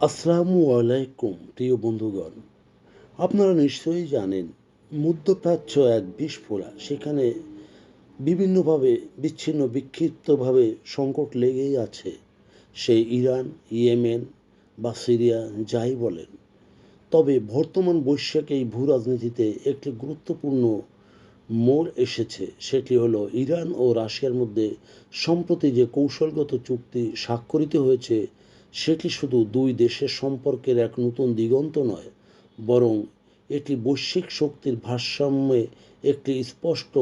আসসালামু আলাইকুম, প্রিয় বন্ধুগণ। আপনারা নিশ্চয়ই জানেন, মধ্যপ্রাচ্য এক বিস্ফোরা। সেখানে বিভিন্নভাবে, বিচ্ছিন্ন, বিক্ষিপ্তভাবে সংকট লেগেই আছে। সেই ইরান, ইয়েমেন বা সিরিয়া, যাই বলেন। তবে বর্তমান বৈশ্বিক এই ভূ রাজনীতিতে একটি গুরুত্বপূর্ণ মোড় এসেছে। সেটি হলো ইরান ও রাশিয়ার মধ্যে, সম্প্রতি যে কৌশলগত চুক্তি স্বাক্ষরিত হয়েছে সেটি শুধু দুই দেশের সম্পর্কের এক নতুন দিগন্ত নয়, বরং এটি বৈশ্বিক শক্তির ভারসাম্যে একটি স্পষ্ট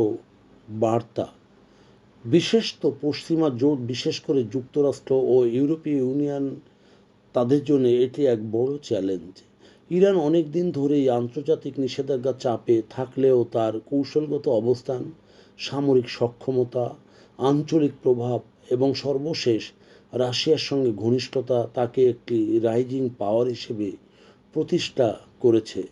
বার্তা। বিশেষ তো পশ্চিমা জোট, বিশেষ করে যুক্তরাষ্ট্র ও ইউরোপীয় ইউনিয়ন, তাদের জন্য এটি এক বড় চ্যালেঞ্জ। ইরান অনেক দিন ধরেই আন্তর্জাতিক নিষেধাজ্ঞা চাপে থাকলেও তার কৌশলগত অবস্থান, সামরিক সক্ষমতা, আঞ্চলিক প্রভাব এবং সর্বশেষ রাশিয়ার সঙ্গে ঘনিষ্ঠতা তাকে একটি রাইজিং পাওয়ার হিসেবে প্রতিষ্ঠা করেছে।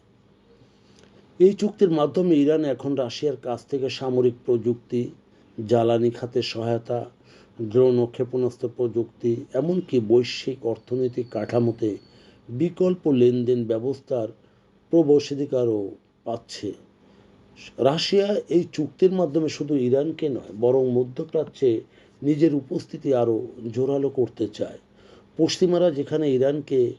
এই চুক্তির মাধ্যমে ইরান এখন রাশিয়ার কাছ থেকে সামরিক প্রযুক্তি, জ্বালানি খাতের সহায়তা, ড্রোন ও ক্ষেপণাস্ত্র প্রযুক্তি, এমনকি বৈশ্বিক অর্থনৈতিক কাঠামোতে বিকল্প লেনদেন ব্যবস্থার প্রবেশাধিকারও পাচ্ছে। রাশিয়া এই চুক্তির মাধ্যমে শুধু ইরানকে নয়, বরং মধ্যপ্রাচ্যে নিজের উপস্থিতি আরও জোরালো করতে চায়। পশ্চিমারা যেখানে ইরানকে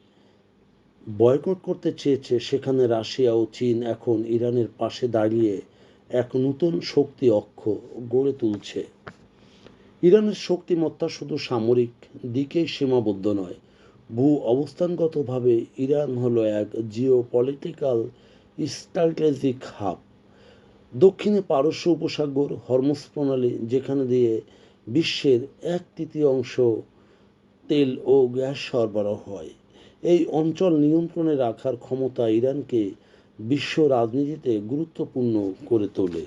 বয়কট করতে চেয়েছে, সেখানে রাশিয়া ও চীন এখন ইরানের পাশে দাঁড়িয়ে এক নতুন শক্তি অক্ষ গড়ে তুলছে। ইরানের শক্তিমত্তা শুধু সামরিক দিকেই সীমাবদ্ধ নয়, ভূ অবস্থানগতভাবে ইরান হলো এক জিও পলিটিক্যাল স্ট্র্যাটেজিক হাব দক্ষিণে পারস্য উপসাগর, হরমুজ প্রণালী, যেখানে দিয়ে বিশ্বের এক তৃতীয়াংশ তেল ও গ্যাস সরবরাহ হয়। এই অঞ্চল নিয়ন্ত্রণে রাখার ক্ষমতা ইরানকে বিশ্ব রাজনীতিতে গুরুত্বপূর্ণ করে তোলে।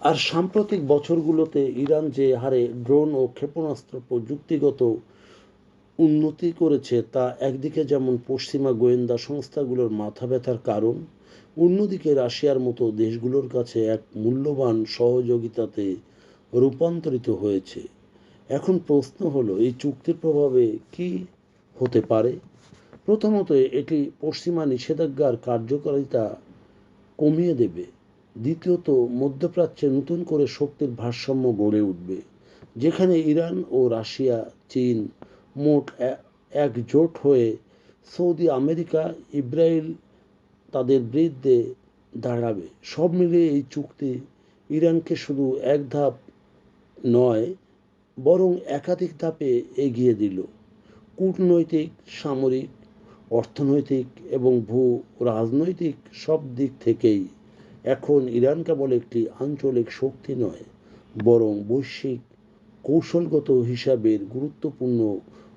আর সাম্প্রতিক বছরগুলোতে ইরান যে হারে ড্রোন ও ক্ষেপণাস্ত্র প্রযুক্তিগত উন্নতি করেছে তা একদিকে যেমন পশ্চিমা গোয়েন্দা সংস্থাগুলোর মাথা ব্যথার কারণ, অন্যদিকে রাশিয়ার মতো দেশগুলোর কাছে এক মূল্যবান সহযোগিতাতে রূপান্তরিত হয়েছে। এখন প্রশ্ন হলো, এই চুক্তির প্রভাবে কি হতে পারে? প্রথমত, এটি পশ্চিমা নিষেধাজ্ঞার কার্যকারিতা কমিয়ে দেবে। দ্বিতীয়ত, মধ্যপ্রাচ্যে নতুন করে শক্তির ভারসাম্য গড়ে উঠবে, যেখানে ইরান ও রাশিয়া, চীন মোট একজোট হয়ে সৌদি, আমেরিকা ইসরায়েল তাদের বিরুদ্ধে দাঁড়াবে। সব মিলিয়ে এই চুক্তি ইরানকে শুধু এক ধাপ নয়, বরং একাধিক ধাপে এগিয়ে দিল। কূটনৈতিক, সামরিক, অর্থনৈতিক এবং ভূ রাজনৈতিক সব দিক থেকেই এখন ইরান কেবল একটি আঞ্চলিক শক্তি নয়, বরং বৈশ্বিক কৌশলগত হিসাবের গুরুত্বপূর্ণ